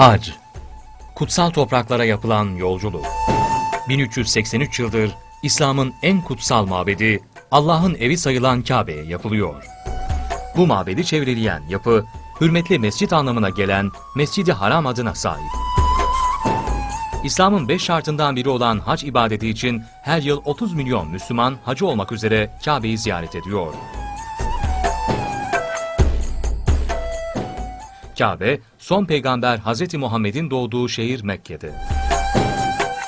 Hac, kutsal topraklara yapılan yolculuk. 1383 yıldır İslam'ın en kutsal mabedi, Allah'ın evi sayılan Kabe'ye yapılıyor. Bu mabedi çevreleyen yapı, hürmetli mescit anlamına gelen Mescid-i Haram adına sahip. İslam'ın beş şartından biri olan hac ibadeti için her yıl 30 milyon Müslüman hacı olmak üzere Kabe'yi ziyaret ediyor. Kabe, son peygamber Hz. Muhammed'in doğduğu şehir Mekke'de.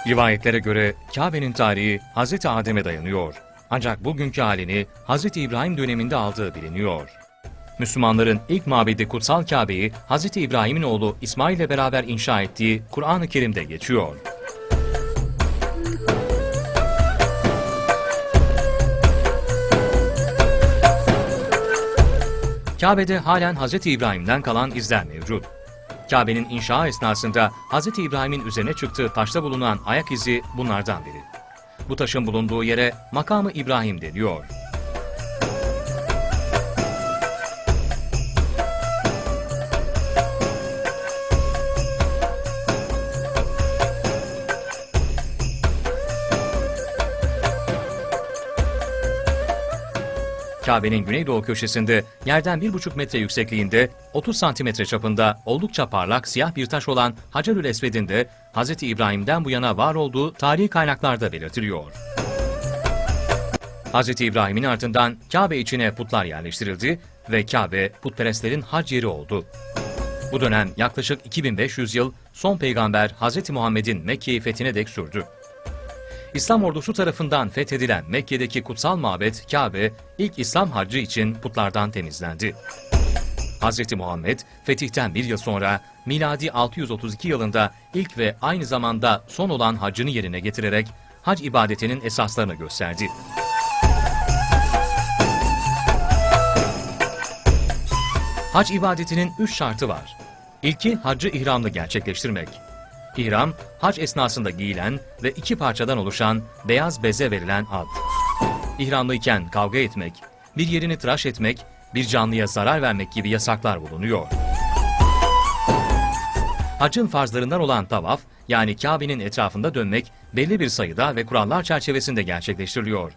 Rivayetlere göre Kabe'nin tarihi Hz. Adem'e dayanıyor. Ancak bugünkü halini Hz. İbrahim döneminde aldığı biliniyor. Müslümanların ilk mabedi Kutsal Kabe'yi Hz. İbrahim'in oğlu İsmail ile beraber inşa ettiği Kur'an-ı Kerim'de geçiyor. Kabe'de halen Hz. İbrahim'den kalan izler mevcut. Kabe'nin inşa esnasında Hz. İbrahim'in üzerine çıktığı taşta bulunan ayak izi bunlardan biri. Bu taşın bulunduğu yere makamı İbrahim deniyor. Kabe'nin güneydoğu köşesinde yerden 1,5 metre yüksekliğinde 30 santimetre çapında oldukça parlak siyah bir taş olan Hacerül Esved'in de Hz. İbrahim'den bu yana var olduğu tarihi kaynaklarda belirtiliyor. Hz. İbrahim'in ardından Kabe içine putlar yerleştirildi ve Kabe putperestlerin hac yeri oldu. Bu dönem yaklaşık 2500 yıl son peygamber Hz. Muhammed'in Mekke'yi fethine dek sürdü. İslam ordusu tarafından fethedilen Mekke'deki kutsal mabet Kabe, ilk İslam haccı için putlardan temizlendi. Hz. Muhammed, fetihten bir yıl sonra miladi 632 yılında ilk ve aynı zamanda son olan haccını yerine getirerek hac ibadetinin esaslarını gösterdi. Hac ibadetinin üç şartı var. İlki haccı ihramlı gerçekleştirmek. İhram, hac esnasında giyilen ve iki parçadan oluşan beyaz beze verilen ad. İhramlıyken kavga etmek, bir yerini tıraş etmek, bir canlıya zarar vermek gibi yasaklar bulunuyor. Hacın farzlarından olan tavaf, yani Kabe'nin etrafında dönmek belli bir sayıda ve kurallar çerçevesinde gerçekleştiriliyor.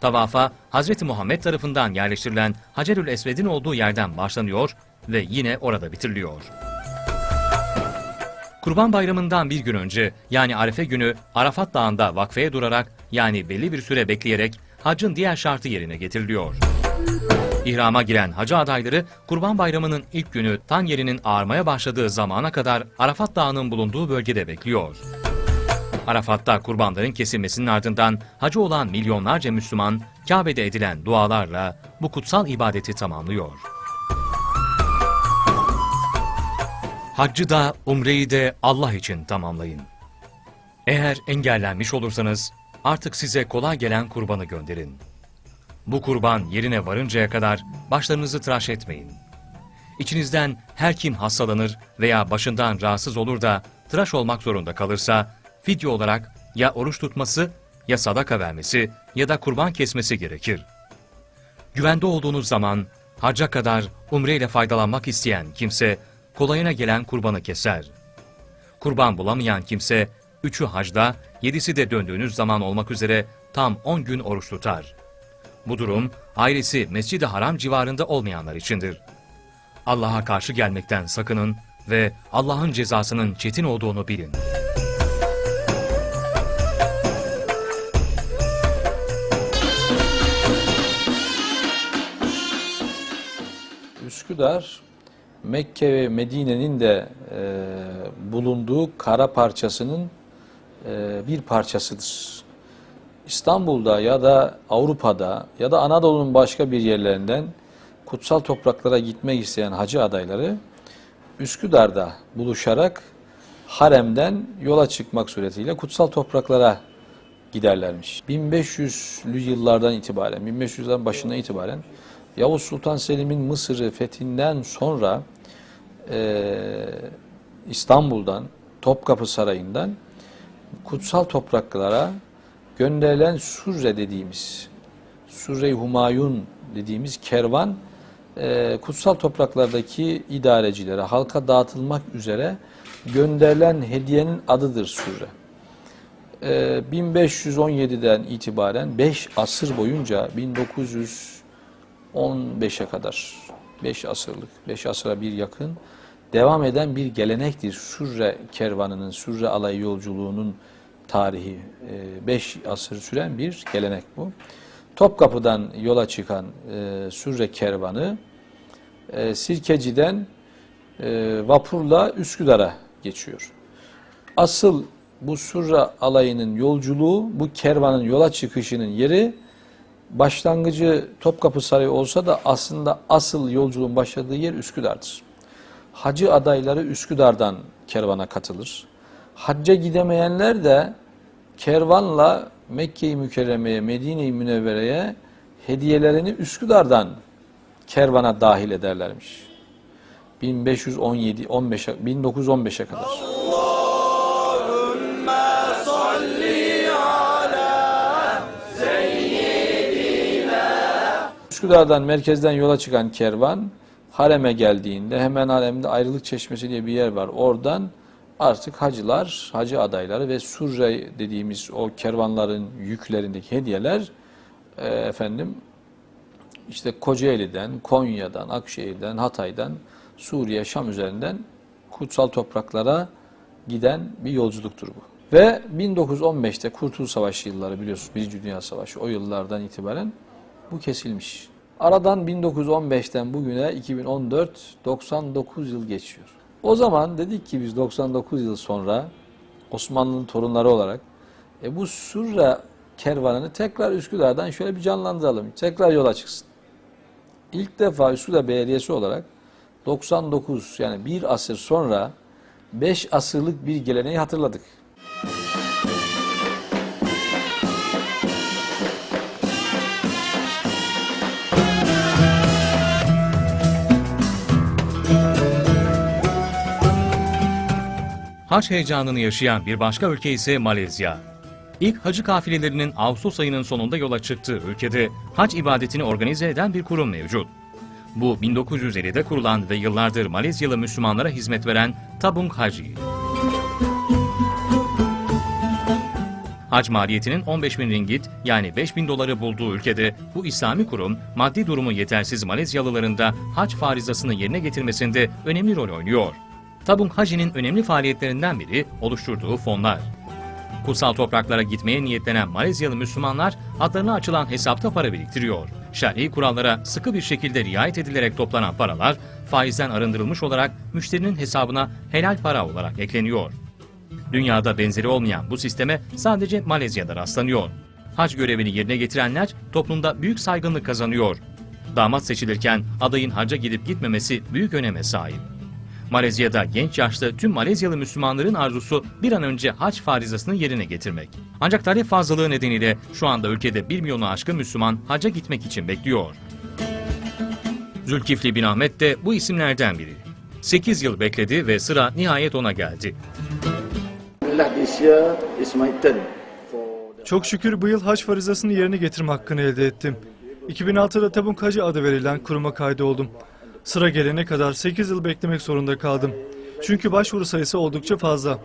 Tavafa Hz. Muhammed tarafından yerleştirilen Hacerül Esved'in olduğu yerden başlanıyor ve yine orada bitiriliyor. Kurban Bayramı'ndan bir gün önce yani Arefe günü Arafat Dağı'nda vakfeye durarak yani belli bir süre bekleyerek hacın diğer şartı yerine getiriliyor. İhrama giren hacı adayları Kurban Bayramı'nın ilk günü tan yerinin ağarmaya başladığı zamana kadar Arafat Dağı'nın bulunduğu bölgede bekliyor. Arafat'ta kurbanların kesilmesinin ardından hacı olan milyonlarca Müslüman Kabe'de edilen dualarla bu kutsal ibadeti tamamlıyor. Haccı da umreyi de Allah için tamamlayın. Eğer engellenmiş olursanız artık size kolay gelen kurbanı gönderin. Bu kurban yerine varıncaya kadar başlarınızı tıraş etmeyin. İçinizden her kim hastalanır veya başından rahatsız olur da tıraş olmak zorunda kalırsa fidye olarak ya oruç tutması ya sadaka vermesi ya da kurban kesmesi gerekir. Güvende olduğunuz zaman hacca kadar umre ile faydalanmak isteyen kimse kolayına gelen kurbanı keser. Kurban bulamayan kimse üçü hacda, yedisi de döndüğünüz zaman olmak üzere tam 10 gün oruç tutar. Bu durum ailesi Mescid-i Haram civarında olmayanlar içindir. Allah'a karşı gelmekten sakının ve Allah'ın cezasının çetin olduğunu bilin. Üsküdar, Mekke ve Medine'nin de e, bulunduğu kara parçasının e, bir parçasıdır. İstanbul'da ya da Avrupa'da ya da Anadolu'nun başka bir yerlerinden kutsal topraklara gitmek isteyen hacı adayları Üsküdar'da buluşarak haremden yola çıkmak suretiyle kutsal topraklara giderlermiş. 1500'lü yıllardan itibaren, 1500'lerin başından itibaren Yavuz Sultan Selim'in Mısır'ı fethinden sonra e, İstanbul'dan, Topkapı Sarayı'ndan kutsal topraklara gönderilen Surre dediğimiz, Surre-i Humayun dediğimiz kervan e, kutsal topraklardaki idarecilere, halka dağıtılmak üzere gönderilen hediyenin adıdır sure. E, 1517'den itibaren 5 asır boyunca 1915'e kadar 5 asırlık, 5 asıra bir yakın devam eden bir gelenektir. Sürre kervanının, Sürre alayı yolculuğunun tarihi 5 asır süren bir gelenek bu. Topkapı'dan yola çıkan e, Sürre kervanı e, Sirkeci'den e, vapurla Üsküdar'a geçiyor. Asıl bu Surra alayının yolculuğu, bu kervanın yola çıkışının yeri başlangıcı Topkapı Sarayı olsa da aslında asıl yolculuğun başladığı yer Üsküdar'dır. Hacı adayları Üsküdar'dan kervana katılır. Hacca gidemeyenler de kervanla Mekke-i Mükerreme'ye, Medine-i Münevvere'ye hediyelerini Üsküdar'dan kervana dahil ederlermiş. 1517 15 1915'e kadar. Üsküdar'dan merkezden yola çıkan kervan hareme geldiğinde hemen haremde ayrılık çeşmesi diye bir yer var. Oradan artık hacılar, hacı adayları ve surre dediğimiz o kervanların yüklerindeki hediyeler e, efendim işte Kocaeli'den, Konya'dan, Akşehir'den, Hatay'dan, Suriye, Şam üzerinden kutsal topraklara giden bir yolculuktur bu. Ve 1915'te Kurtuluş Savaşı yılları biliyorsunuz Birinci Dünya Savaşı o yıllardan itibaren bu kesilmiş. Aradan 1915'ten bugüne 2014 99 yıl geçiyor. O zaman dedik ki biz 99 yıl sonra Osmanlı'nın torunları olarak e bu Surre kervanını tekrar Üsküdar'dan şöyle bir canlandıralım. Tekrar yola çıksın. İlk defa Üsküdar Belediyesi olarak 99 yani bir asır sonra 5 asırlık bir geleneği hatırladık. Haç heyecanını yaşayan bir başka ülke ise Malezya. İlk hacı kafilelerinin Ağustos ayının sonunda yola çıktığı ülkede hac ibadetini organize eden bir kurum mevcut. Bu 1950'de kurulan ve yıllardır Malezyalı Müslümanlara hizmet veren Tabung Haji. Hac maliyetinin 15 bin ringgit yani 5 bin doları bulduğu ülkede bu İslami kurum maddi durumu yetersiz Malezyalıların da hac farizasını yerine getirmesinde önemli rol oynuyor. Tabung Haji'nin önemli faaliyetlerinden biri oluşturduğu fonlar. Kutsal topraklara gitmeye niyetlenen Malezyalı Müslümanlar adlarına açılan hesapta para biriktiriyor. Şer'i kurallara sıkı bir şekilde riayet edilerek toplanan paralar faizden arındırılmış olarak müşterinin hesabına helal para olarak ekleniyor. Dünyada benzeri olmayan bu sisteme sadece Malezya'da rastlanıyor. Hac görevini yerine getirenler toplumda büyük saygınlık kazanıyor. Damat seçilirken adayın hacca gidip gitmemesi büyük öneme sahip. Malezya'da genç yaşta tüm Malezyalı Müslümanların arzusu bir an önce hac farizasını yerine getirmek. Ancak talep fazlalığı nedeniyle şu anda ülkede 1 milyonu aşkın Müslüman hacca gitmek için bekliyor. Zülkifli bin Ahmet de bu isimlerden biri. 8 yıl bekledi ve sıra nihayet ona geldi. Çok şükür bu yıl hac farizasını yerine getirme hakkını elde ettim. 2006'da Tabung Hacı adı verilen kuruma kaydoldum. Sıra gelene kadar 8 yıl beklemek zorunda kaldım. Çünkü başvuru sayısı oldukça fazla.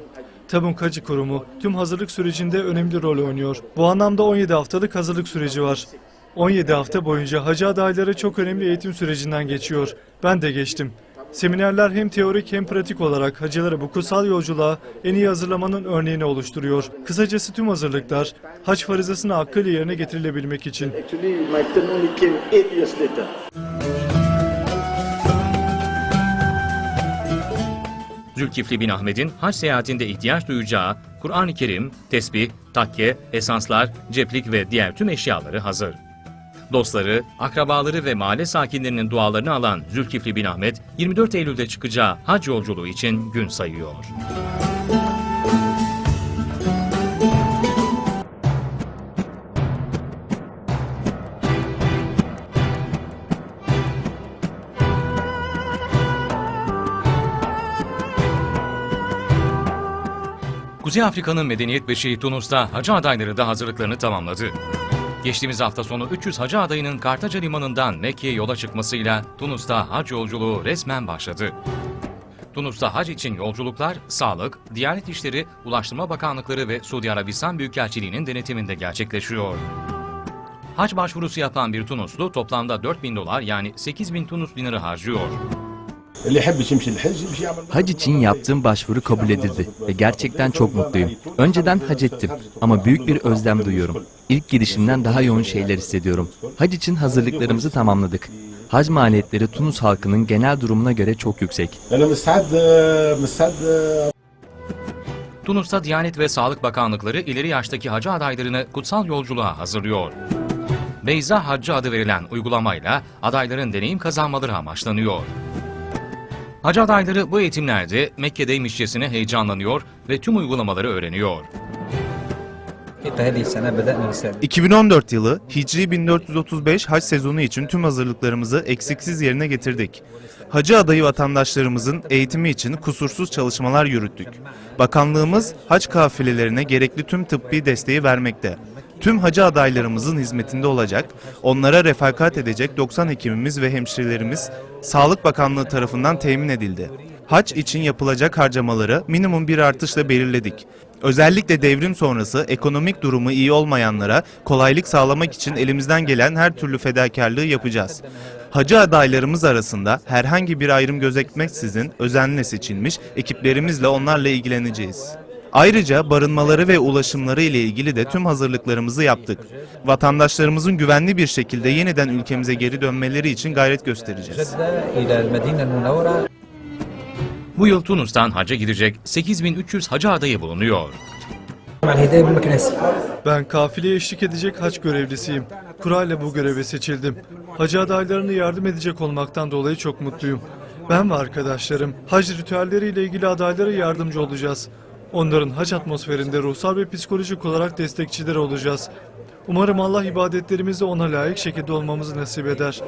Tabung Hacı Kurumu tüm hazırlık sürecinde önemli rol oynuyor. Bu anlamda 17 haftalık hazırlık süreci var. 17 hafta boyunca hacı adayları çok önemli eğitim sürecinden geçiyor. Ben de geçtim. Seminerler hem teorik hem pratik olarak hacıları bu kutsal yolculuğa en iyi hazırlamanın örneğini oluşturuyor. Kısacası tüm hazırlıklar hac farizasını hakkıyla yerine getirilebilmek için. Zülkifli bin Ahmet'in hac seyahatinde ihtiyaç duyacağı Kur'an-ı Kerim, tesbih, takke, esanslar, ceplik ve diğer tüm eşyaları hazır. Dostları, akrabaları ve mahalle sakinlerinin dualarını alan Zülkifli bin Ahmet, 24 Eylül'de çıkacağı hac yolculuğu için gün sayıyor. Kuzey Afrika'nın medeniyet beşiği Tunus'ta hacı adayları da hazırlıklarını tamamladı. Geçtiğimiz hafta sonu 300 hacı adayının Kartaca Limanı'ndan Mekke'ye yola çıkmasıyla Tunus'ta hac yolculuğu resmen başladı. Tunus'ta hac için yolculuklar, sağlık, Diyanet İşleri, Ulaştırma Bakanlıkları ve Suudi Arabistan Büyükelçiliği'nin denetiminde gerçekleşiyor. Hac başvurusu yapan bir Tunuslu toplamda 4000 dolar yani 8000 Tunus dinarı harcıyor. Hac için yaptığım başvuru kabul edildi ve gerçekten çok mutluyum. Önceden hac ettim ama büyük bir özlem duyuyorum. İlk girişimden daha yoğun şeyler hissediyorum. Hac için hazırlıklarımızı tamamladık. Hac maliyetleri Tunus halkının genel durumuna göre çok yüksek. Tunus'ta Diyanet ve Sağlık Bakanlıkları ileri yaştaki hacı adaylarını kutsal yolculuğa hazırlıyor. Beyza Haccı adı verilen uygulamayla adayların deneyim kazanmaları amaçlanıyor. Hacı adayları bu eğitimlerde Mekke'de Mekke'deymişçesine heyecanlanıyor ve tüm uygulamaları öğreniyor. 2014 yılı Hicri 1435 hac sezonu için tüm hazırlıklarımızı eksiksiz yerine getirdik. Hacı adayı vatandaşlarımızın eğitimi için kusursuz çalışmalar yürüttük. Bakanlığımız hac kafilelerine gerekli tüm tıbbi desteği vermekte. Tüm hacı adaylarımızın hizmetinde olacak, onlara refakat edecek 90 hekimimiz ve hemşirelerimiz Sağlık Bakanlığı tarafından temin edildi. Hac için yapılacak harcamaları minimum bir artışla belirledik. Özellikle devrim sonrası ekonomik durumu iyi olmayanlara kolaylık sağlamak için elimizden gelen her türlü fedakarlığı yapacağız. Hacı adaylarımız arasında herhangi bir ayrım gözetmeksizin özenle seçilmiş ekiplerimizle onlarla ilgileneceğiz. Ayrıca barınmaları ve ulaşımları ile ilgili de tüm hazırlıklarımızı yaptık. Vatandaşlarımızın güvenli bir şekilde yeniden ülkemize geri dönmeleri için gayret göstereceğiz. Bu yıl Tunus'tan hacca gidecek 8300 hacı adayı bulunuyor. Ben kafileye eşlik edecek haç görevlisiyim. Kura ile bu göreve seçildim. Hacı adaylarına yardım edecek olmaktan dolayı çok mutluyum. Ben ve arkadaşlarım hac ritüelleriyle ilgili adaylara yardımcı olacağız. Onların haç atmosferinde ruhsal ve psikolojik olarak destekçiler olacağız. Umarım Allah ibadetlerimizi ona layık şekilde olmamızı nasip eder.